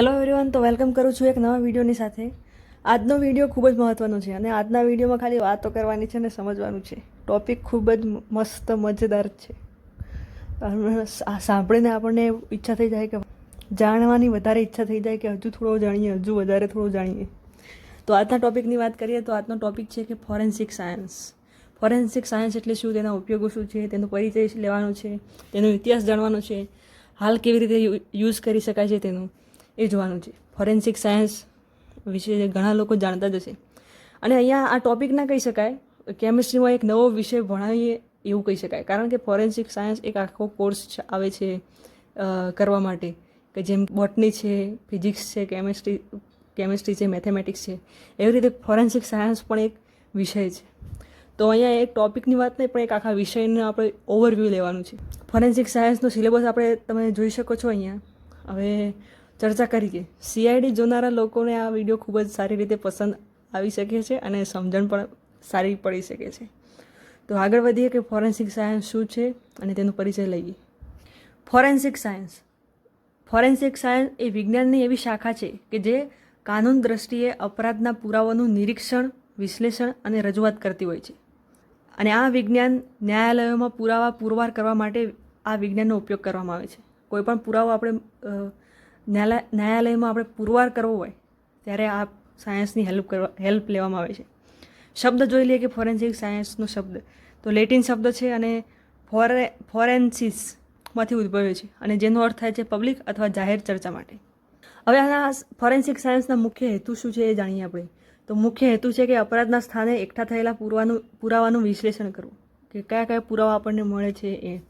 Hello everyone તો welcome કરું છું એક નવા વિડીયોની સાથે. આજનો વીડિયો ખૂબ જ મહત્ત્વનો છે અને આજના વિડીયોમાં ખાલી વાતો કરવાની છે અને સમજવાનું છે. ટોપિક ખૂબ જ મસ્ત, મજેદાર છે. સાંભળીને આપણને ઈચ્છા થઈ જાય કે જાણવાની વધારે ઈચ્છા થઈ જાય કે હજુ થોડો જાણીએ, હજુ વધારે થોડું જાણીએ. તો આજના ટોપિકની વાત કરીએ તો આજનો ટૉપિક છે કે ફોરેન્સિક સાયન્સ. ફોરેન્સિક સાયન્સ એટલે શું, તેના ઉપયોગો શું છે, તેનો પરિચય લેવાનો છે, તેનો ઇતિહાસ જાણવાનો છે, હાલ કેવી રીતે યુઝ કરી શકાય છે તેનું. એ જોવાનું છે. ફોરેન્સિક સાયન્સ વિશે ઘણા લોકો જાણતા જ હશે. અને અહીંયા આ ટોપિક ના કહી શકાય કેમિસ્ટ્રીમાં એક નવો વિષય ભણાવીએ એવું કહી શકાય. કારણ કે ફોરેન્સિક સાયન્સ એક આખો કોર્સ આવે છે કરવા માટે. કે જેમ બોટની છે ફિઝિક્સ છે કેમિસ્ટ્રી કેમિસ્ટ્રી છે મેથેમેટિક્સ છે. એવી રીતે ફોરેન્સિક સાયન્સ પણ એક વિષય છે. તો અહીંયા એક ટોપિકની વાત નહીં પણ એક આખા વિષયનું આપણે ઓવરવ્યૂ લેવાનું છે. ફોરેન્સિક સાયન્સનો સિલેબસ આપણે તમે જોઈ શકો છો અહીંયા. હવે ચર્ચા કરીએ સીઆઈડી જોનારા લોકોને આ વીડિયો ખૂબ જ સારી રીતે પસંદ આવી શકે છે અને સમજણ પણ સારી પડી શકે છે. તો આગળ વધીએ કે ફોરેન્સિક સાયન્સ શું છે અને તેનો પરિચય લઈએ. Forensic science. ફોરેન્સિક સાયન્સ એ વિજ્ઞાનની એવી શાખા છે કે જે કાનૂન દ્રષ્ટિએ અપરાધના પુરાવાનું નિરીક્ષણ, વિશ્લેષણ અને રજૂઆત કરતી હોય છે. અને આ વિજ્ઞાન ન્યાયાલયોમાં પુરાવા પુરવાર કરવા માટે આ વિજ્ઞાનનો ઉપયોગ કરવામાં આવે છે. કોઈપણ પુરાવો આપણે ન્યાયાલયમાં આપણે પુરવાર કરવો હોય, ત્યારે આ સાયન્સની હેલ્પ કરવા, હેલ્પ લેવામાં આવે છે. શબ્દ જોઈ લઈએ કે ફોરેન્સિક સાયન્સનો શબ્દ. તો લેટિન શબ્દ છે અને ફોરે, ફોરેન્સિસમાંથી ઉદ્ભવ્યો છે અને જેનો અર્થ થાય છે પબ્લિક અથવા જાહેર ચર્ચા માટે. હવે આના ફોરેન્સિક સાયન્સના મુખ્ય હેતુ શું છે એ જાણીએ આપણે. તો મુખ્ય હેતુ છે કે અપરાધના સ્થાને એકઠા થયેલા પુરાવાનું પુરાવાનું વિશ્લેષણ કરવું. કે કયા કયા પુરાવા આપણને મળે છે એ.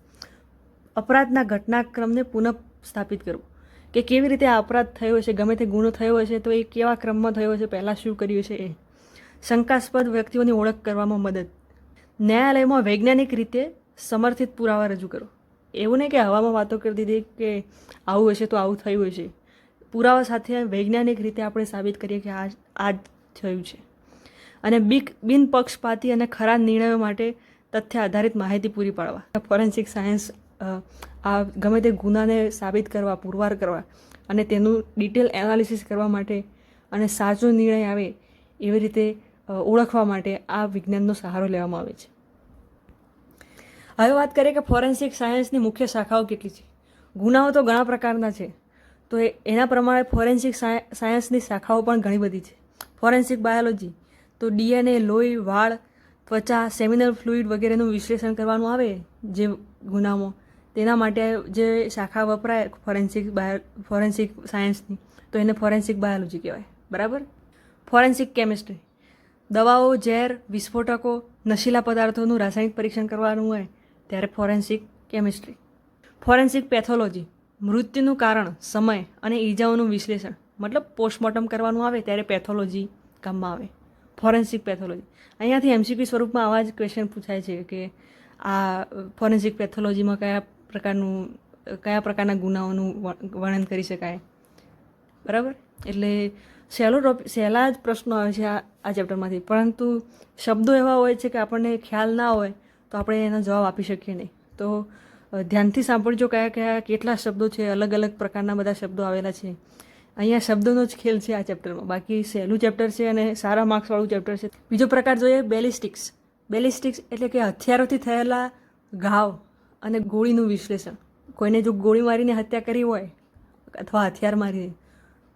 અપરાધના ઘટનાક્રમને પુનઃ સ્થાપિત કરવું. કે કેવી રીતે આ અપરાધ થયો છે ગમે તે ગુનો થયો હશે, તો એ કેવા ક્રમમાં થયો છે પહેલાં શું કર્યું છે એ. શંકાસ્પદ વ્યક્તિઓની ઓળખ કરવામાં મદદ. ન્યાયાલયમાં વૈજ્ઞાનિક રીતે સમર્થિત પુરાવા રજૂ કરો. એવું નહીં કે હવામાં વાતો કરી દીધી કે આવું હશે તો આવું થયું હશે. પુરાવા સાથે વૈજ્ઞાનિક રીતે આપણે સાબિત કરીએ કે આ આ થયું છે. અને બીક, બિનપક્ષપાતી અને ખરા નિર્ણયો માટે તથ્ય આધારિત માહિતી પૂરી પાડવા. ફોરેન્સિક સાયન્સ આ ગમે તે ગુનાને સાબિત કરવા, પુરવાર કરવા અને તેનું ડિટેલ એનાલિસિસ કરવા માટે અને સાચો નિર્ણય આવે એવી રીતે ઓળખવા માટે આ વિજ્ઞાનનો સહારો લેવામાં આવે છે. હવે વાત કરીએ કે ફોરેન્સિક સાયન્સની મુખ્ય શાખાઓ કેટલી છે? ગુનાઓ તો ઘણા પ્રકારના છે, તો એના પ્રમાણે ફોરેન્સિક સાયન્સની શાખાઓ પણ ઘણી બધી છે. ફોરેન્સિક બાયોલોજી તો ડીએનએ, લોહી, વાળ, ત્વચા સેમિનલ ફ્લુઇડ વગેરેનું વિશ્લેષણ કરવાનું આવે જે ગુનામાં. તેના માટે જે શાખા વપરાય ફોરેન્સિક બાયો ફોરેન્સિક સાયન્સની તો એને ફોરેન્સિક બાયોલોજી કહેવાય. બરાબર? ફોરેન્સિક કેમિસ્ટ્રી દવાઓ, ઝેર, વિસ્ફોટકો, નશીલા પદાર્થોનું રાસાયણિક પરીક્ષણ કરવાનું હોય ત્યારે ફોરેન્સિક કેમિસ્ટ્રી ફોરેન્સિક પેથોલોજી મૃત્યુનું કારણ, સમય અને ઈજાઓનું વિશ્લેષણ. મતલબ પોસ્ટમોર્ટમ કરવાનું આવે ત્યારે પેથોલોજી કામમાં આવે. ફોરેન્સિક પેથોલોજી અહીંયાથી એમસીક્યુ સ્વરૂપમાં આવા જ ક્વેશ્ચન પૂછાય છે કે આ ફોરેન્સિક પેથોલોજીમાં કયા પ્રકારનું, કયા પ્રકારના ગુનાઓનું વર્ણન કરી શકાય? બરાબર? એટલે સહેલો ટોપિક સહેલા જ પ્રશ્નો આવે છે આ ચેપ્ટરમાંથી. પરંતુ શબ્દો એવા હોય છે કે આપણને ખ્યાલ ના હોય, તો આપણે એનો જવાબ આપી શકીએ નહીં. તો ધ્યાનથી સાંભળજો કયા કયા, કેટલા શબ્દો છે, અલગ અલગ પ્રકારના બધા શબ્દો આવેલા છે. અહીંયા શબ્દોનો જ ખેલ છે આ ચેપ્ટરમાં. બાકી સહેલું ચેપ્ટર છે અને સારા માર્ક્સવાળું ચેપ્ટર છે. બીજો પ્રકાર જોઈએ બેલિસ્ટિક્સ. બેલિસ્ટિક્સ એટલે કે હથિયારોથી થયેલા ઘાવ. અને ગોળીનું વિશ્લેષણ. કોઈને જો ગોળી મારીને હત્યા કરી હોય અથવા હથિયાર મારીને,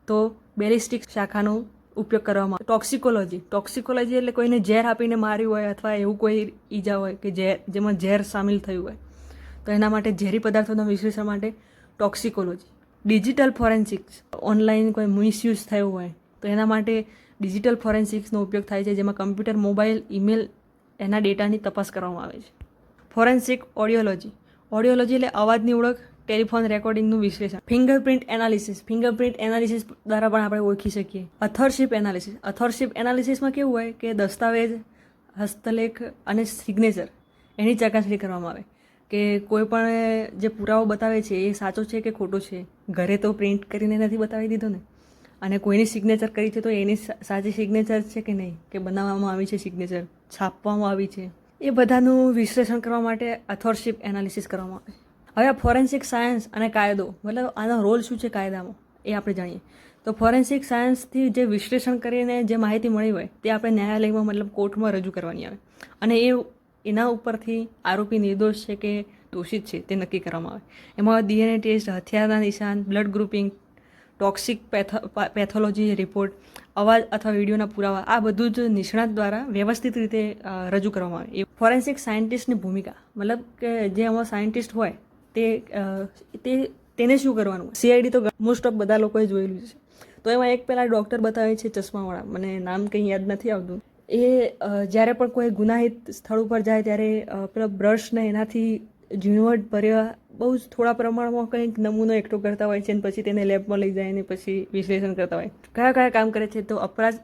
તો બેલિસ્ટિક શાખાનો ઉપયોગ કરવામાં આવે. ટોક્સિકોલોજી. ટોક્સિકોલોજી એટલે કોઈને ઝેર આપીને માર્યું હોય અથવા એવું કોઈ ઈજા હોય કે ઝેર, જેમાં ઝેર સામેલ થયું હોય. તો એના માટે ઝેરી પદાર્થોના વિશ્લેષણ માટે ટોક્સિકોલોજી. Digital forensics. ઓનલાઈન કોઈ મિસયુઝ થયું હોય, તો એના માટે ડિજિટલ ફોરેન્સિક્સનો ઉપયોગ થાય છે, જેમાં કમ્પ્યુટર, મોબાઈલ, ઈમેલ એના ડેટાની તપાસ કરવામાં આવે છે. ફોરેન્સિક ઓડિયોલોજી. ઓડિયોલોજી એટલે અવાજની ઓળખ, ટેલિફોન રેકોર્ડિંગનું વિશ્લેષણ. Fingerprint analysis. ફિંગરપ્રિન્ટ એનાલિસિસ દ્વારા પણ આપણે ઓળખી શકીએ. અથરશિપ એનાલિસિસ. અથરશિપ એનાલિસિસમાં કેવું હોય કે દસ્તાવેજ, હસ્તલેખ અને સિગ્નેચર એની ચકાસણી કરવામાં આવે. કે કોઈ પણ જે પુરાવો બતાવે છે એ સાચો છે કે ખોટો છે, ઘરે તો પ્રિન્ટ કરીને નથી બતાવી દીધો ને? અને કોઈની સિગ્નેચર કરી છે તો એની સાચી સિગ્નેચર છે કે નહીં? કે બનાવવામાં આવી છે સિગ્નેચર? છાપવામાં આવી છે? એ બધાનું વિશ્લેષણ કરવા માટે અથોરશિપ એનાલિસિસ કરવામાં આવે. હવે આ ફોરેન્સિક સાયન્સ અને કાયદો, મતલબ આનો રોલ શું છે કાયદામાં, એ આપણે જાણીએ. તો ફોરેન્સિક સાયન્સથી જે વિશ્લેષણ કરીને જે માહિતી મળી હોય, તે આપણે ન્યાયાલયમાં, મતલબ કોર્ટમાં રજૂ કરવાની આવે. અને એ, એના ઉપરથી આરોપી નિર્દોષ છે કે દોષિત છે, તે નક્કી કરવામાં આવે. એમાં ડીએનએ ટેસ્ટ હથિયારના નિશાન blood grouping toxic pathology report, અવાજ અથવા વિડીયોના પુરાવા, આ બધું જ નિષ્ણાત દ્વારા વ્યવસ્થિત રીતે રજૂ કરવામાં આવે. એ ફોરેન્સિક સાયન્ટિસ્ટની ભૂમિકા, મતલબ કે જે આમાં સાયન્ટિસ્ટ હોય, તે તે, તેને શું કરવાનું? સીઆઈડી તો મોસ્ટ ઓફ બધા લોકોએ જોયેલું છે. તો એમાં એક પહેલાં ડૉક્ટર બતાવે છે ચશ્માવાળા, મને નામ કંઈ યાદ નથી આવતું. એ જ્યારે પણ કોઈ ગુનાહિત સ્થળ ઉપર જાય, ત્યારે પેલા બ્રશને એનાથી ઝીણવટ ભર્યા બહુ જ થોડા પ્રમાણમાં કંઈક નમૂનો એકઠો કરતા હોય છે અને પછી તેને લેબમાં લઈ જાય અને પછી વિશ્લેષણ કરતા હોય. કયા કયા કામ કરે છે તો અપરાધ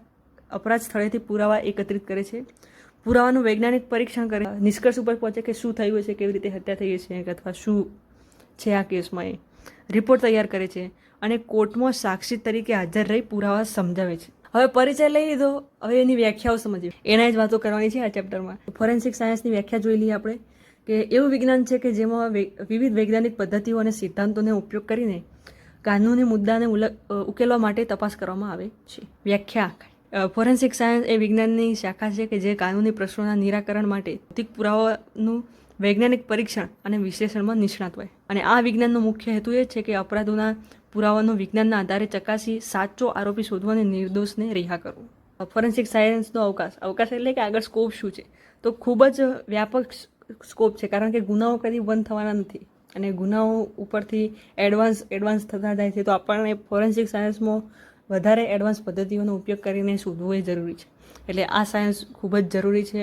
અપરાધ સ્થળેથી પુરાવા એકત્રિત કરે છે. પુરાવાનું વૈજ્ઞાનિક પરીક્ષણ કરે. નિષ્કર્ષ ઉપર પહોંચે કે શું થયું છે કેવી રીતે હત્યા થઈ છે અથવા શું છે આ કેસમાં એ. રિપોર્ટ તૈયાર કરે છે અને કોર્ટમાં સાક્ષી તરીકે હાજર રહી પુરાવા સમજાવે છે. હવે પરિચય લઈ લીધો, હવે એની વ્યાખ્યાઓ સમજીએ. એના જ વાતો કરવાની છે આ ચેપ્ટરમાં ફોરેન્સિક સાયન્સની વ્યાખ્યા જોઈ લઈએ આપણે. કે એવું વિજ્ઞાન છે કે જેમાં વિવિધ વૈજ્ઞાનિક પદ્ધતિઓ અને સિદ્ધાંતોનો ઉપયોગ કરીને કાનૂની મુદ્દાને ઉકેલવા માટે તપાસ કરવામાં આવે છે. વ્યાખ્યા. ફોરેન્સિક સાયન્સ એ વિજ્ઞાનની શાખા છે કે જે કાનૂની પ્રશ્નોના નિરાકરણ માટે ભૌતિક પુરાવાનું વૈજ્ઞાનિક પરીક્ષણ અને વિશ્લેષણમાં નિષ્ણાત હોય. અને આ વિજ્ઞાનનો મુખ્ય હેતુ એ છે કે અપરાધોના પુરાવાનો વિજ્ઞાનના આધારે ચકાસી સાચો આરોપી શોધવા અને નિર્દોષને રિહા કરવો. ફોરેન્સિક સાયન્સનો અવકાશ. અવકાશ એટલે કે આગળ સ્કોપ શું છે? તો ખૂબ જ વ્યાપક સ્કોપ છે. કારણ કે ગુનાઓ કદી બંધ થવાના નથી. અને ગુનાઓ ઉપરથી એડવાન્સ એડવાન્સ થતા જાય છે. તો આપણને ફોરેન્સિક સાયન્સમાં વધારે એડવાન્સ પદ્ધતિઓનો ઉપયોગ કરીને શોધવું એ જરૂરી છે. એટલે આ સાયન્સ ખૂબ જ જરૂરી છે.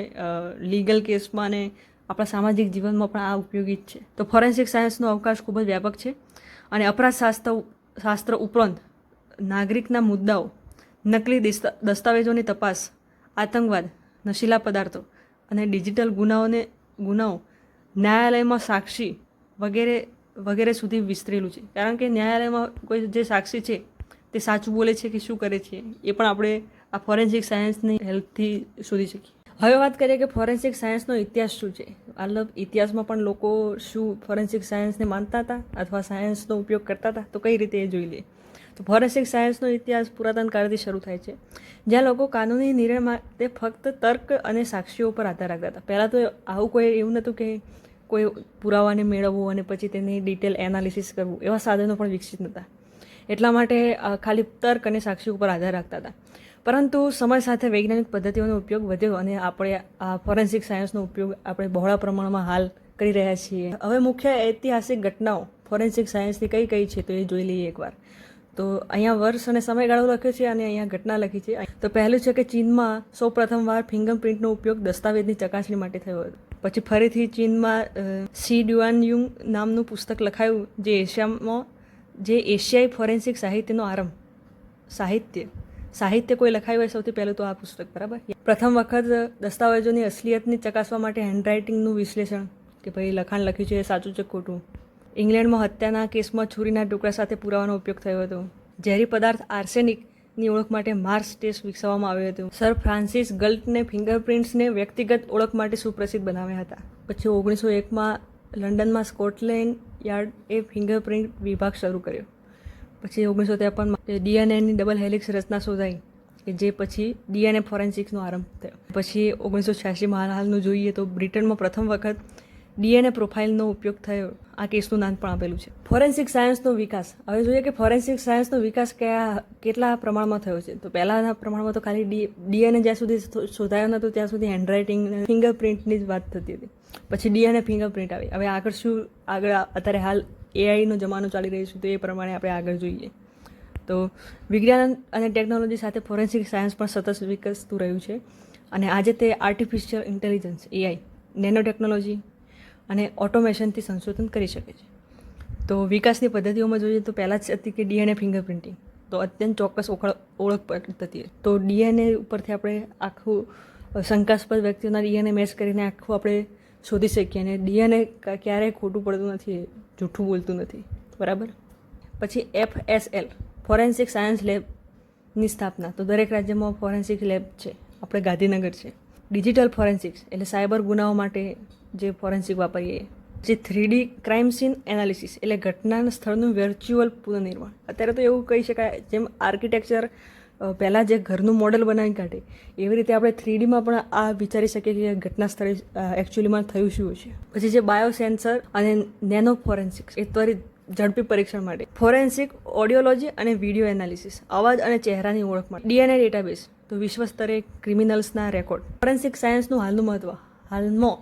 લીગલ કેસમાં અને આપણા સામાજિક જીવનમાં પણ આ ઉપયોગી જ છે. તો ફોરેન્સિક સાયન્સનો અવકાશ ખૂબ જ વ્યાપક છે. અને અપરાધ શાસ્ત્ર શાસ્ત્ર ઉપરાંત નાગરિકના મુદ્દાઓ, નકલી દસ્તાવેજોની તપાસ, આતંકવાદ, નશીલા પદાર્થો અને ડિજિટલ ગુનાઓને ગુનાઓ, ન્યાયાલયમાં સાક્ષી વગેરે વગેરે સુધી વિસ્તરેલું છે. કારણ કે ન્યાયાલયમાં કોઈ જે સાક્ષી છે, તે સાચું બોલે છે કે શું કરે છે, એ પણ આપણે આ ફોરેન્સિક સાયન્સની હેલ્પથી શોધી શકીએ. હવે વાત કરીએ કે ફોરેન્સિક સાયન્સનો ઇતિહાસ શું છે? મતલબ ઇતિહાસમાં પણ લોકો શું ફોરેન્સિક સાયન્સને માનતા હતા અથવા સાયન્સનો ઉપયોગ કરતા હતા? તો કઈ રીતે એ જોઈ લઈએ તો ફોરેન્સિક સાયન્સનો ઇતિહાસ પુરાતન કાળથી શરૂ થાય છે. જ્યાં લોકો કાનૂની નિર્ણય માટે ફક્ત તર્ક અને સાક્ષીઓ પર આધાર રાખતા હતા. પહેલાં તો આવું કોઈ એવું નહોતું કે કોઈ પુરાવાને મેળવવું અને પછી તેની ડિટેલ એનાલિસિસ કરવું, એવા સાધનો પણ વિકસિત નહોતા. એટલા માટે ખાલી તર્ક અને સાક્ષી ઉપર આધાર રાખતા હતા. પરંતુ સમય સાથે વૈજ્ઞાનિક પદ્ધતિઓનો ઉપયોગ વધ્યો અને આપણે આ ફોરેન્સિક સાયન્સનો ઉપયોગ આપણે બહોળા પ્રમાણમાં હાલ કરી રહ્યા છીએ. હવે મુખ્ય ઐતિહાસિક ઘટનાઓ ફોરેન્સિક સાયન્સની કઈ કઈ છે તો એ જોઈ લઈએ એકવાર. તો અહીંયા વર્ષ અને સમયગાળો લખ્યો છે અને અહીંયા ઘટના લખી છે. તો પહેલું છે કે ચીનમાં સૌ પ્રથમવાર ફિંગરપ્રિન્ટનો ઉપયોગ દસ્તાવેજની ચકાસણી માટે થયો હતો. પછી ફરીથી ચીનમાં સી ડ્યુઆન યુંગ નામનું પુસ્તક લખાયું જે એશિયામાં, જે એશિયાઈ ફોરેન્સિક સાહિત્યનો આરંભ. સાહિત્ય. સાહિત્ય કોઈ લખાયું હોય સૌથી પહેલું તો આ પુસ્તક, બરાબર? પ્રથમ વખત દસ્તાવેજોની અસલિયતને ચકાસવા માટે હેન્ડરાઇટિંગનું વિશ્લેષણ, કે ભાઈ લખાણ લખ્યું છે એ સાચું છે ખોટું? ઇંગ્લેન્ડમાં હત્યાના કેસમાં છુરીના ટુકડા સાથે પુરાવાનો ઉપયોગ થયો હતો. ઝેરી પદાર્થ આર્સેનિકની ઓળખ માટે માર્સ ટેસ્ટ વિકસાવવામાં આવ્યું હતું. સર ફ્રાન્સિસ ગલ્ટને ફિંગરપ્રિન્ટ્સને વ્યક્તિગત ઓળખ માટે સુપ્રસિદ્ધ બનાવ્યા હતા. પછી ઓગણીસો એકમાં લંડનમાં સ્કોટલેન્ડ યાર્ડ એ ફિંગરપ્રિન્ટ વિભાગ શરૂ કર્યો. પછી ઓગણીસો ત્રેપનમાં ડીએનએની ડબલ હેલિક્સ રચના શોધાઈ, કે જે પછી ડીએનએ ફોરેન્સિક્સનો આરંભ થયો. પછી ઓગણીસો છ્યાસીમાં હાલનું જોઈએ તો બ્રિટનમાં પ્રથમ વખત ડીએનએ પ્રોફાઇલનો ઉપયોગ થયો. આ કેસનું નામ પણ આપેલું છે. ફોરેન્સિક સાયન્સનો વિકાસ. હવે જોઈએ કે ફોરેન્સિક સાયન્સનો વિકાસ કયા, કેટલા પ્રમાણમાં થયો છે? તો પહેલાંના પ્રમાણમાં તો ખાલી ડીએનએ જ્યાં સુધી શોધાયો નહોતો ત્યાં સુધી હેન્ડરાઇટિંગ ફિંગરપ્રિન્ટની જ વાત થતી હતી. પછી ડીએનએ ફિંગરપ્રિન્ટ આવી. હવે આગળ શું, આગળ અત્યારે હાલ એઆઈનો જમાનો ચાલી રહ્યો છે, તો એ પ્રમાણે આપણે આગળ જોઈએ. તો વિજ્ઞાન અને ટેકનોલોજી સાથે ફોરેન્સિક સાયન્સ પણ સતત વિકસતું રહ્યું છે. અને આજે તે artificial intelligence AI nano technology અને ઓટોમેશનથી સંશોધન કરી શકે છે. તો વિકાસની પદ્ધતિઓમાં જોઈએ તો પહેલાં જ હતી કે ડીએનએ ફિંગરપ્રિન્ટિંગ તો અત્યંત ચોક્કસ ઓળખ ઓળખ પદ્ધતિ તો ડીએનએ ઉપરથી આપણે આખું શંકાસ્પદ વ્યક્તિઓના ડીએનએ મેચ કરીને આખું આપણે શોધી શકીએ અને ડીએનએ ક્યારેય ખોટું પડતું નથી, જૂઠું બોલતું નથી. બરાબર? પછી F S L forensic science લેબની સ્થાપના. તો દરેક રાજ્યમાં ફોરેન્સિક લેબ છે. આપણે ગાંધીનગર છે. ડિજિટલ ફોરેન્સિક્સ એટલે સાયબર ગુનાઓ માટે જે ફોરેન્સિક વાપરીએ જે થ્રીડી ક્રાઇમ સીન એનાલિસિસ એટલે ઘટનાના સ્થળનું વર્ચ્યુઅલ પુનઃનિર્માણ અત્યારે તો એવું કહી શકાય, જેમ આર્કિટેક્ચર પહેલાં જે ઘરનું મોડલ બનાવી કાઢે, એવી રીતે આપણે થ્રીડીમાં પણ આ વિચારી શકીએ કે ઘટના સ્થળે એકચ્યુઅલીમાં થયું શું છે. પછી જે બાયો સેન્સર અને નેનો ફોરેન્સિક્સ એ ત્વરિત ઝડપી પરીક્ષણ માટે. ફોરેન્સિક ઓડિયોલોજી અને વીડિયો એનાલિસિસ અવાજ અને ચહેરાની ઓળખ માટે. ડીએનએ ડેટાબેઝ તો વિશ્વ સ્તરે ક્રિમિનલ્સના રેકોર્ડ ફોરેન્સિક સાયન્સનું હાલનું મહત્વ, હાલમાં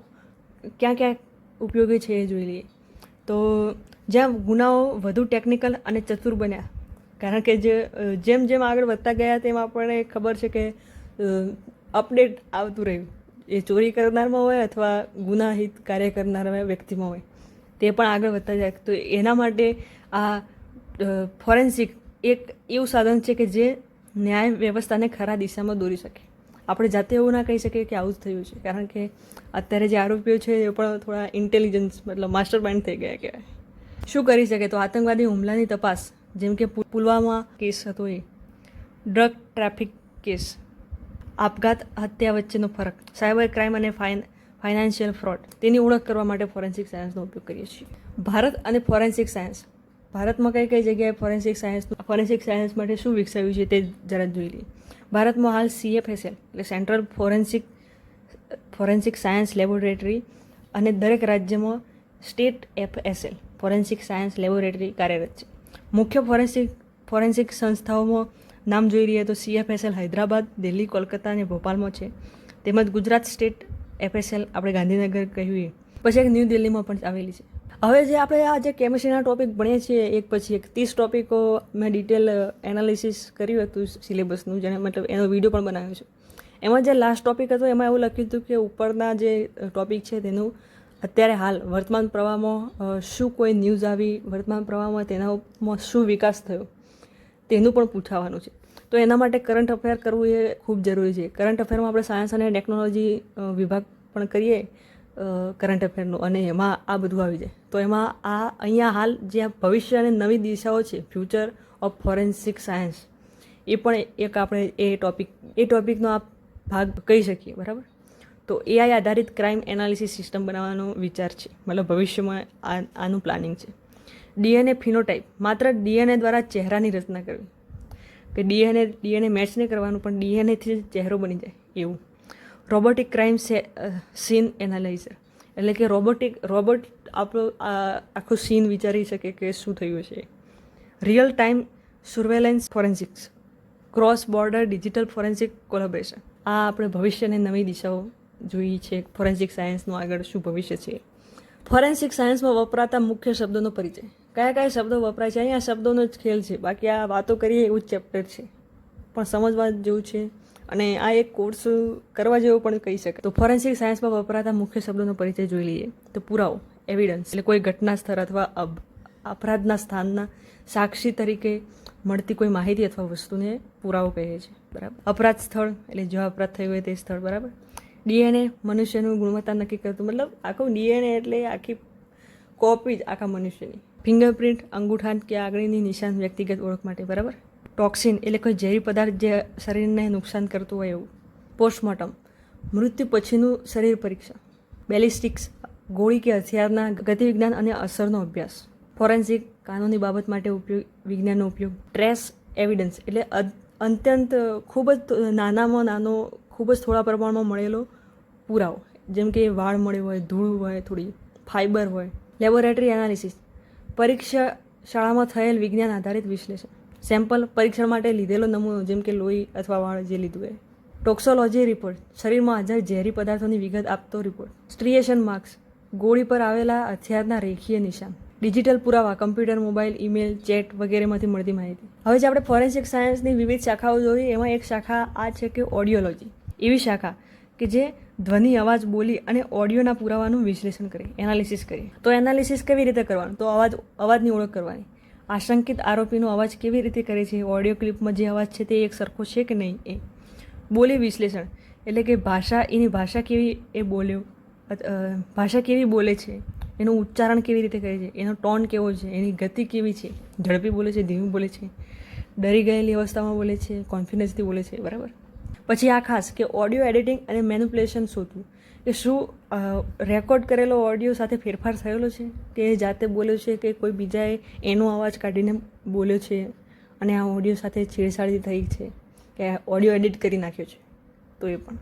ક્યાં ક્યાં ઉપયોગી છે એ જોઈ લઈએ. તો જ્યાં ગુનાઓ વધુ ટેકનિકલ અને ચતુર બન્યા, કારણ કે જે, જેમ જેમ આગળ વધતા ગયા તેમ આપણને ખબર છે કે અપડેટ આવતું રહ્યું. એ ચોરી કરનારમાં હોય અથવા ગુનાહિત કાર્ય કરનાર વ્યક્તિમાં હોય, તે પણ આગળ વધતા જાય. તો એના માટે આ ફોરેન્સિક એક એવું સાધન છે કે જે ન્યાય વ્યવસ્થાને ખરા દિશામાં દોરી શકે. આપણે જાતે એવું ના કહી શકીએ કે આવું જ થયું છે. કારણ કે અત્યારે જે આરોપીઓ છે એ પણ થોડા ઇન્ટેલિજન્સ મતલબ માસ્ટર માઇન્ડ થઈ ગયા કહેવાય. શું કરી શકે? તો આતંકવાદી હુમલાની તપાસ, જેમ કે પુલવામા કેસ હતો એ. ડ્રગ ટ્રાફિક કેસ આપઘાત, હત્યા વચ્ચેનો ફરક. સાયબર ક્રાઇમ અને ફાઇન ફાઇનાન્શિયલ ફ્રોડ તેની ઓળખ કરવા માટે ફોરેન્સિક સાયન્સનો ઉપયોગ કરીએ છીએ. ભારત અને ફોરેન્સિક સાયન્સ ભારતમાં કઈ કઈ જગ્યાએ ફોરેન્સિક સાયન્સ ફોરેન્સિક સાયન્સ માટે શું વિકસાવ્યું છે તે જરા જોઈ લઈએ. ભારતમાં હાલ સીએફએસએલ એટલે central forensic forensic science laboratory અને દરેક રાજ્યમાં state FSL forensic science laboratory કાર્યરત છે. મુખ્ય ફોરેન્સિક ફોરેન્સિક સંસ્થાઓમાં નામ જોઈ રહીએ તો સીએફએસએલ હૈદરાબાદ, દિલ્હી, કોલકાતા અને ભોપાલમાં છે. તેમજ ગુજરાત સ્ટેટ એફએસએલ આપણે ગાંધીનગર કહીએ. પછી એક ન્યૂ દિલ્હીમાં પણ આવેલી છે. હવે જે આપણે આ જે કેમિસ્ટ્રીના ટોપિક ભણીએ છીએ, એક પછી એક, ત્રીસ ટોપિકો મેં ડિટેલ એનાલિસિસ કર્યું હતું સિલેબસનું જેને મતલબ એનો વીડિયો પણ બનાવ્યો છે. એમાં જે લાસ્ટ ટોપિક હતો, એમાં એવું લખ્યું હતું કે ઉપરના જે ટોપિક છે તેનું અત્યારે હાલ વર્તમાન પ્રવાહમાં શું કોઈ ન્યૂઝ આવી વર્તમાન પ્રવાહમાં, તેનામાં શું વિકાસ થયો, તેનું પણ પૂછાવાનું છે. તો એના માટે કરંટ અફેર કરવું એ ખૂબ જરૂરી છે. કરંટ અફેરમાં આપણે સાયન્સ અને ટેકનોલોજી વિભાગ પણ કરીએ કરંટ અફેરનું અને એમાં આ બધું આવી જાય. તો એમાં આ અહીંયા હાલ જે ભવિષ્ય અને નવી દિશાઓ છે ફ્યુચર ઓફ ફોરેન્સિક સાયન્સ એ પણ એક આપણે એ ટોપિક એ ટોપિકનો આ ભાગ કહી શકીએ, બરાબર? તો એઆઈ આધારિત ક્રાઇમ એનાલિસિસ સિસ્ટમ બનાવવાનો વિચાર છે, મતલબ ભવિષ્યમાં આ, આનું પ્લાનિંગ છે. ડીએનએ ફિનોટાઈપ માત્ર ડીએનએ દ્વારા ચહેરાની રચના કરવી. કે ડીએનએ ડીએનએ મેચ નહીં કરવાનું, પણ ડીએનએથી ચહેરો બની જાય, એવું. રોબોટિક ક્રાઇમ સીન એનાલાઇઝર એટલે કે રોબોટિક, રોબોટ આપણો આખું સીન વિચારી શકે કે શું થયું છે. Real time surveillance forensics cross border digital forensic collaboration આ આપણે ભવિષ્યની નવી દિશાઓ જોઈ છે. ફોરેન્સિક સાયન્સનું આગળ શું ભવિષ્ય છે. ફોરેન્સિક સાયન્સમાં વપરાતા મુખ્ય શબ્દોનો પરિચય. કયા કયા શબ્દો વપરાય છે? અહીંયા શબ્દોનો જ ખેલ છે. બાકી આ વાતો કરીએ એવું જ ચેપ્ટર છે. પણ સમજવા જેવું છે અને આ એક કોર્સ કરવા જેવો પણ કહી શકાય. તો ફોરેન્સિક સાયન્સમાં વપરાતા મુખ્ય શબ્દોનો પરિચય જોઈ લઈએ. તો પુરાવો એવિડન્સ એટલે કોઈ ઘટના સ્થળ અથવા અપ- અપરાધના સ્થાનના સાક્ષી તરીકે મળતી કોઈ માહિતી અથવા વસ્તુને પુરાવો કહે છે. બરાબર? અપરાધ સ્થળ એટલે જ્યાં અપરાધ થયો હોય તે સ્થળ, બરાબર? ડીએનએ મનુષ્યનું ગુણવત્તા નક્કી કરતું, મતલબ આખું ડીએનએ એટલે આખી કોપી જ આખા મનુષ્યની. ફિંગરપ્રિન્ટ અંગૂઠા કે આગળની નિશાન વ્યક્તિગત ઓળખ માટે, બરાબર? ટોક્સિન એટલે કોઈ ઝેરી પદાર્થ જે શરીરને નુકસાન કરતું હોય એવું. પોસ્ટમોર્ટમ. મૃત્યુ પછીનું શરીર પરીક્ષા બેલિસ્ટિક્સ, ગોળી કે હથિયારના ગતિવિજ્ઞાન અને અસરનો અભ્યાસ. ફોરેન્સિક કાનૂની બાબત માટે ઉપયોગ, વિજ્ઞાનનો ઉપયોગ. ટ્રેસ એવિડન્સ એટલે અત્યંત ખૂબ જ નાનામાં નાનો, ખૂબ જ થોડા પ્રમાણમાં મળેલો પુરાવો. જેમ કે વાળ મળ્યો હોય, ધૂળ હોય, થોડી ફાઇબર હોય. Laboratory analysis. પરીક્ષા શાળામાં થયેલ વિજ્ઞાન આધારિત વિશ્લેષણ. સેમ્પલ પરીક્ષણ માટે લીધેલો નમૂનો, જેમ કે લોહી અથવા વાળ જે લીધું હોય ટોક્સોલોજી રિપોર્ટ શરીરમાં હાજર ઝેરી પદાર્થોની વિગત આપતો રિપોર્ટ સ્ટ્રીએશન માર્ક્સ ગોળી પર આવેલા હથિયારના રેખીય નિશાન. ડિજિટલ પુરાવા કમ્પ્યુટર મોબાઈલ ઈમેલ ચેટ વગેરેમાંથી મળતી માહિતી. હવે જે આપણે ફોરેન્સિક સાયન્સની વિવિધ શાખાઓ જોઈ, એમાં એક શાખા આ છે કે ઓડિયોલોજી એવી શાખા કે જે ધ્વનિ, અવાજ, બોલી અને ઓડિયોના પુરાવાનું વિશ્લેષણ કરી એનાલિસિસ કરી. તો એનાલિસિસ કેવી રીતે કરવાનું? તો અવાજ, અવાજની ઓળખ કરવાની. આશંકિત આરોપીનો અવાજ કેવી રીતે કરે છે? ઓડિયો ક્લિપમાં જે અવાજ છે તે એક સરખો છે કે નહીં? એ બોલી વિશ્લેષણ. એટલે કે ભાષા, એની ભાષા કેવી એ બોલ્યો? ભાષા કેવી બોલે છે? એનું ઉચ્ચારણ કેવી રીતે કરે છે? એનો ટોન કેવો છે? એની ગતિ કેવી છે? ઝડપી બોલે છે, ધીમી બોલે છે? ડરી ગયેલી અવસ્થામાં બોલે છે? કોન્ફિડન્સથી બોલે છે? બરાબર? પછી આ ખાસ કે ઓડિયો એડિટિંગ અને મેનિપ્યુલેશન શોધવું. કે શું રેકોર્ડ કરેલો ઓડિયો સાથે ફેરફાર થયેલો છે? કે એ જાતે બોલ્યો છે કે કોઈ બીજાએ એનો અવાજ કાઢીને બોલ્યો છે અને આ ઓડિયો સાથે છેડછાડી થઈ છે કે ઓડિયો એડિટ કરી નાખ્યો છે? તો એ પણ.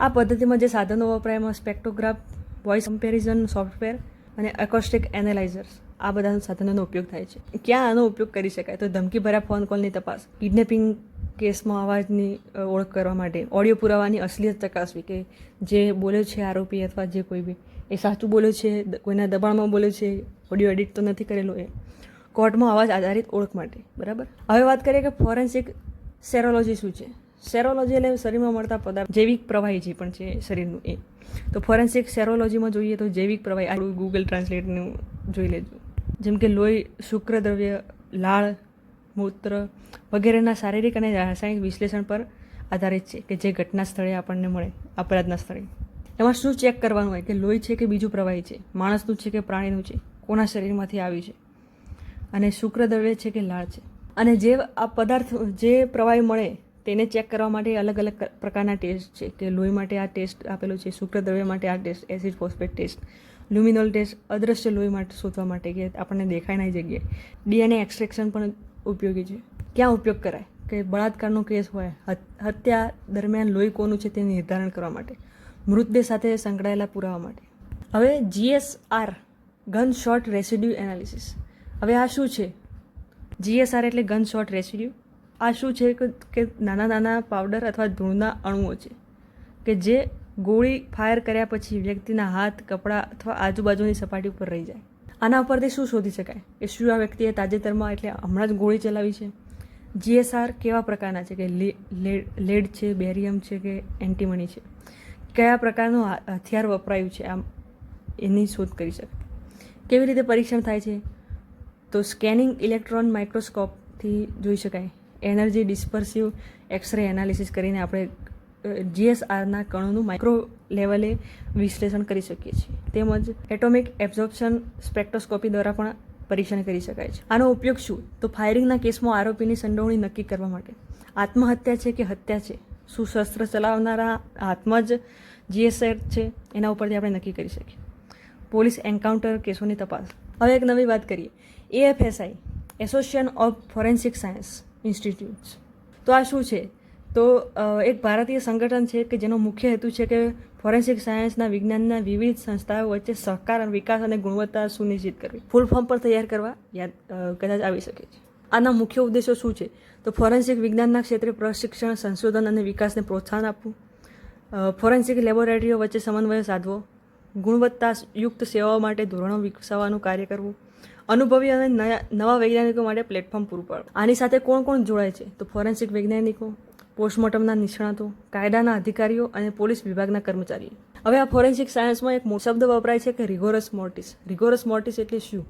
આ પદ્ધતિમાં જે સાધનો વપરાય એમાં સ્પેક્ટોગ્રાફ વોઇસ કમ્પેરિઝન સોફ્ટવેર અને એકોસ્ટિક એનાલાઇઝર્સ આ બધા સાધનોનો ઉપયોગ થાય છે. ક્યાં આનો ઉપયોગ કરી શકાય? તો ધમકીભર્યા ફોન કોલની તપાસ કિડનેપિંગ કેસમાં અવાજની ઓળખ કરવા માટે. ઓડિયો પુરાવાની અસલિયત ચકાસવી કે જે બોલે છે આરોપી અથવા જે કોઈ બી. એ સાચું બોલે છે કોઈના દબાણમાં બોલે છે, ઓડિયો એડિટ તો નથી કરેલો એ. કોર્ટમાં અવાજ આધારિત ઓળખ માટે. બરાબર? હવે વાત કરીએ કે ફોરેન્સિક સેરોલોજી શું છે? સેરોલોજી એટલે શરીરમાં મળતા પદાર્થ, જૈવિક પ્રવાહી જે પણ છે શરીરનું એ. તો ફોરેન્સિક સેરોલોજીમાં જોઈએ તો જૈવિક પ્રવાહી આપણું ગૂગલ ટ્રાન્સલેટનું જોઈ લેજો. જેમ કે લોહી શુક્રદ્રવ્ય લાળ મૂત્ર વગેરેના શારીરિક અને રાસાયણિક વિશ્લેષણ પર આધારિત છે કે જે ઘટના સ્થળે આપણને મળે, અપરાધના સ્થળે. એમાં શું ચેક કરવાનું હોય? કે લોહી છે કે બીજું પ્રવાહી છે? માણસનું છે કે પ્રાણીનું છે? કોના શરીરમાંથી આવ્યું છે? અને શુક્રદ્રવ્ય છે કે લાળ છે? અને જે આ પદાર્થ, જે પ્રવાહી મળે, તેને ચેક કરવા માટે અલગ અલગ પ્રકારના ટેસ્ટ છે. કે લોહી માટે આ ટેસ્ટ આપેલો છે, શુક્રદ્રવ્ય માટે આ test, acid phosphate test, luminol test, અદૃશ્ય લોહી માટે શોધવા માટે કે આપણને દેખાય નહીં જગ્યાએ. ડીએનએ એક્સટ્રેક્શન પણ ઉપયોગી છે? ક્યાં ઉપયોગ કરાય? કે બળાત્કારનો કેસ હોય, હત- હત્યા દરમિયાન લોહી કોનું છે તે નિર્ધારણ કરવા માટે, મૃતદેહ સાથે સંકળાયેલા પુરાવા માટે. હવે GSR gun shot residue analysis હવે આ શું છે? જીએસઆર એટલે ગન શોટ રેસિડ્યુ આ શું છે કે નાના નાના પાવડર અથવા ધૂળના અણુઓ છે, કે જે ગોળી ફાયર કર્યા પછી વ્યક્તિના હાથ, કપડાં અથવા આજુબાજુની સપાટી ઉપર રહી જાય. આના ઉપરથી શું શોધી શકાય? કે શું આ વ્યક્તિએ તાજેતરમાં એટલે હમણાં જ ગોળી ચલાવી છે? જીએસઆર કેવા પ્રકારના છે? કે લેડ છે, બેરિયમ છે કે એન્ટીમની છે? કયા પ્રકારનું હથિયાર વપરાયું છે? આમ એની શોધ કરી શકાય. કેવી રીતે પરીક્ષણ થાય છે? તો સ્કેનિંગ ઇલેક્ટ્રોન માઇક્રોસ્કોપથી જોઈ શકાય. એનર્જી ડિસ્પર્સિવ એક્સરે એનાલિસિસ કરીને આપણે જીએસઆરના કણોનું માઇક્રો લેવલે વિશ્લેષણ કરી શકીએ છીએ. તેમજ એટોમિક એબ્ઝોર્પ્શન સ્પેક્ટ્રોસ્કોપી દ્વારા પણ પરીક્ષણ કરી શકાય છે. આનો ઉપયોગ શું? તો ફાયરિંગના કેસમાં આરોપીની સંડોવણી નક્કી કરવા માટે. આત્મહત્યા છે કે હત્યા છે? શું શસ્ત્ર ચલાવનારા હાથમાં જ જીએસઆર છે? એના ઉપરથી આપણે નક્કી કરી શકીએ. પોલીસ એન્કાઉન્ટર કેસોની તપાસ. હવે એક નવી વાત કરીએ. AFSI association of forensic science institutes તો આ શું છે? તો એક ભારતીય સંગઠન છે કે જેનો મુખ્ય હેતુ છે કે ફોરેન્સિક સાયન્સના વિજ્ઞાનના વિવિધ સંસ્થાઓ વચ્ચે સહકાર અને વિકાસ અને ગુણવત્તા સુનિશ્ચિત કરવી. ફૂલ ફોર્મ પર તૈયાર કરવા યાદ કદાચ આવી શકે છે. આના મુખ્ય ઉદ્દેશો શું છે? તો ફોરેન્સિક વિજ્ઞાનના ક્ષેત્રે પ્રશિક્ષણ, સંશોધન અને વિકાસને પ્રોત્સાહન આપવું. ફોરેન્સિક લેબોરેટરીઓ વચ્ચે સમન્વય સાધવો. ગુણવત્તાયુક્ત સેવાઓ માટે ધોરણો વિકસાવવાનું કાર્ય કરવું. અનુભવી અને નવા વૈજ્ઞાનિકો માટે પ્લેટફોર્મ પૂરું પાડવું. આની સાથે કોણ કોણ જોડાય છે? તો ફોરેન્સિક વૈજ્ઞાનિકો પોસ્ટમોર્ટમના નિષ્ણાતો, કાયદાના અધિકારીઓ અને પોલીસ વિભાગના કર્મચારીઓ. હવે આ ફોરેન્સિક સાયન્સમાં એક શબ્દ વપરાય છે કે રિગોરસ મોર્ટિસ રિગોરસ મોર્ટિસ એટલે શું?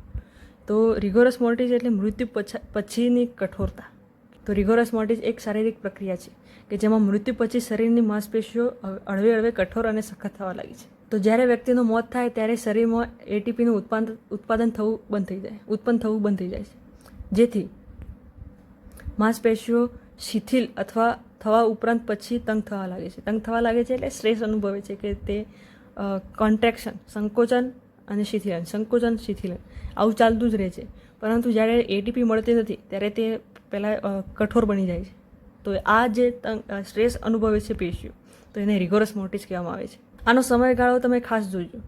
તો રિગોરસ મોર્ટિસ એટલે મૃત્યુ પછ- પછીની કઠોરતા. તો રિગોરસ મોર્ટિસ એક શારીરિક પ્રક્રિયા છે કે જેમાં મૃત્યુ પછી શરીરની માંસપેશીઓ અળવે અળવે કઠોર અને સખત થવા લાગી છે. તો જ્યારે વ્યક્તિનું મોત થાય ત્યારે શરીરમાં એટીપીનું ઉત્પાદન ઉત્પાદન થવું બંધ થઈ જાય, ઉત્પન્ન થવું બંધ થઈ જાય છે. જેથી માંસપેશીઓ શિથિલ અથવા થવા ઉપરાંત પછી તંગ થવા લાગે છે. તંગ થવા લાગે છે એટલે સ્ટ્રેસ અનુભવે છે કે તે કોન્ટ્રેક્શન, સંકોચન અને શિથિલન. સંકોચન, શિથિલન. આવું ચાલતું જ રહે છે. પરંતુ જ્યારે એટીપી મળતી નથી, ત્યારે તે પહેલાં કઠોર બની જાય છે. તો આ જે તંગ સ્ટ્રેસ અનુભવે છે પેશીઓ તો એને રિગોરસ મોર્ટિસ કહેવામાં આવે છે. આનો સમયગાળો તમે ખાસ જોજો.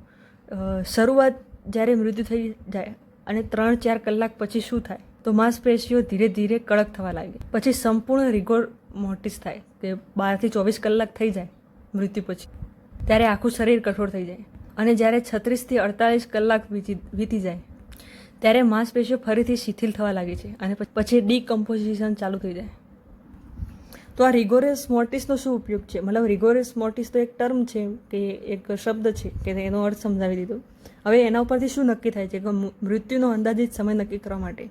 શરૂઆત જ્યારે મૃત્યુ થઈ જાય અને ત્રણ ચાર કલાક પછી શું થાય? તો માંસપેશીઓ ધીરે ધીરે કડક થવા લાગે. પછી સંપૂર્ણ રિગોર મોટિસ થાય કે બારથી ચોવીસ કલાક થઈ જાય મૃત્યુ પછી. ત્યારે આખું શરીર કઠોર થઈ જાય અને જ્યારે છત્રીસથી અડતાલીસ કલાક વીતી વીતી જાય, ત્યારે માંસપેશીઓ ફરીથી શિથિલ થવા લાગે છે અને પછી ડીકમ્પોઝિશન ચાલુ થઈ જાય. તો આ રિગોરસ મોર્ટિસનો શું ઉપયોગ છે? મતલબ રિગોરસ મોર્ટિસ તો એક ટર્મ છે કે એક શબ્દ છે કે એનો અર્થ સમજાવી દીધો. હવે એના ઉપરથી શું નક્કી થાય છે? કે મૃત્યુનો અંદાજિત સમય નક્કી કરવા માટે.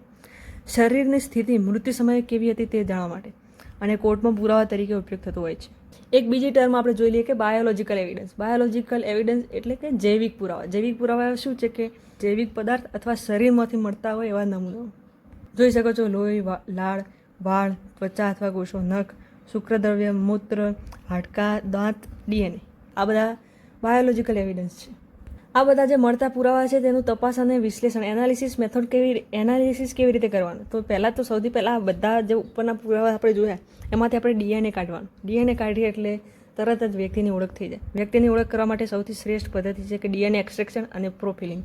શરીરની સ્થિતિ મૃત્યુ સમયે કેવી હતી તે જાણવા માટે. અને કોર્ટમાં પુરાવા તરીકે ઉપયોગ થતો હોય છે. એક બીજી ટર્મ આપણે જોઈ લઈએ કે બાયોલોજિકલ એવિડન્સ બાયોલોજિકલ એવિડન્સ એટલે કે જૈવિક પુરાવા. જૈવિક પુરાવા શું છે કે જૈવિક પદાર્થ અથવા શરીરમાંથી મળતા હોય એવા નમૂનાઓ. જોઈ શકો છો લોહી લાળ, વાળ, ત્વચા અથવા કોષો, નખ, શુક્રદ્રવ્ય, મૂત્ર, હાડકાં, દાંત, ડીએનએ. આ બધા બાયોલોજિકલ એવિડન્સ છે. આ બધા જે મળતા પુરાવા છે તેનું તપાસ અને વિશ્લેષણ એનાલિસિસ મેથડ કેવી એનાલિસિસ કેવી રીતે કરવાનું? તો પહેલાં તો સૌથી પહેલાં આ બધા જે ઉપરના પુરાવા આપણે જોયા, એમાંથી આપણે ડીએનએ કાઢવાનું. ડીએનએ કાઢીએ એટલે તરત જ વ્યક્તિની ઓળખ થઈ જાય. વ્યક્તિની ઓળખ કરવા માટે સૌથી શ્રેષ્ઠ પદ્ધતિ છે કે ડીએનએ એક્સ્ટ્રેક્શન અને પ્રોફિલિંગ.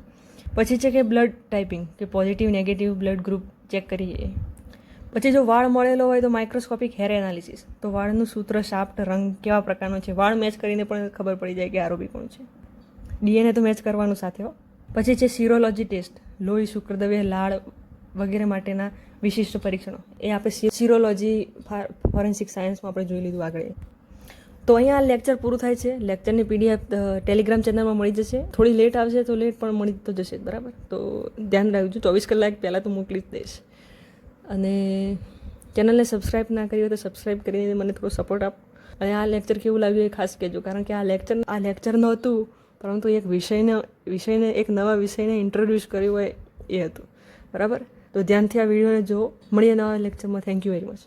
પછી છે કે બ્લડ ટાઈપિંગ, કે positive, negative blood group check કરીએ. પછી જો વાળ મળેલો હોય તો માઇક્રોસ્કોપિક હેર એનાલિસિસ. તો વાળનું સૂત્ર, શાફ્ટ, રંગ કેવા પ્રકારનો છે? વાળ મેચ કરીને પણ ખબર પડી જાય કે આરોપી કોણ છે. ડીએનએ તો મેચ કરવાનું સાથે, હો. પછી છે સિરોલોજી ટેસ્ટ લોહી શુક્રદ્રવ્ય લાળ વગેરે માટેના વિશિષ્ટ પરીક્ષણો. એ આપણે સિરોલોજી ફોરેન્સિક સાયન્સમાં આપણે જોઈ લીધું આગળ. તો અહીંયા આ લેક્ચર પૂરું થાય છે. લેક્ચરની પીડીએફ ટેલિગ્રામ ચેનલમાં મળી જશે. થોડી લેટ આવશે તો લેટ પણ મળી તો જશે બરાબર? તો ધ્યાન રાખજો. ચોવીસ કલાક પહેલાં તો મોકલી જ દઈશ. અને ચેનલને સબસ્ક્રાઈબ ના કરી હોય તો સબસ્ક્રાઈબ કરીને મને થોડો સપોર્ટ આપ. અને આ લેક્ચર કેવું લાગ્યું એ ખાસ કહેજો. કારણ કે આ લેક્ચર આ લેક્ચર નહોતું પરંતુ એક વિષયને વિષયને, એક નવા વિષયને ઇન્ટ્રોડ્યુસ કર્યું હોય એ હતું. બરાબર? તો ધ્યાનથી આ વિડીયોને જો મળીએ નવા લેક્ચરમાં થેન્ક યુ વેરી મચ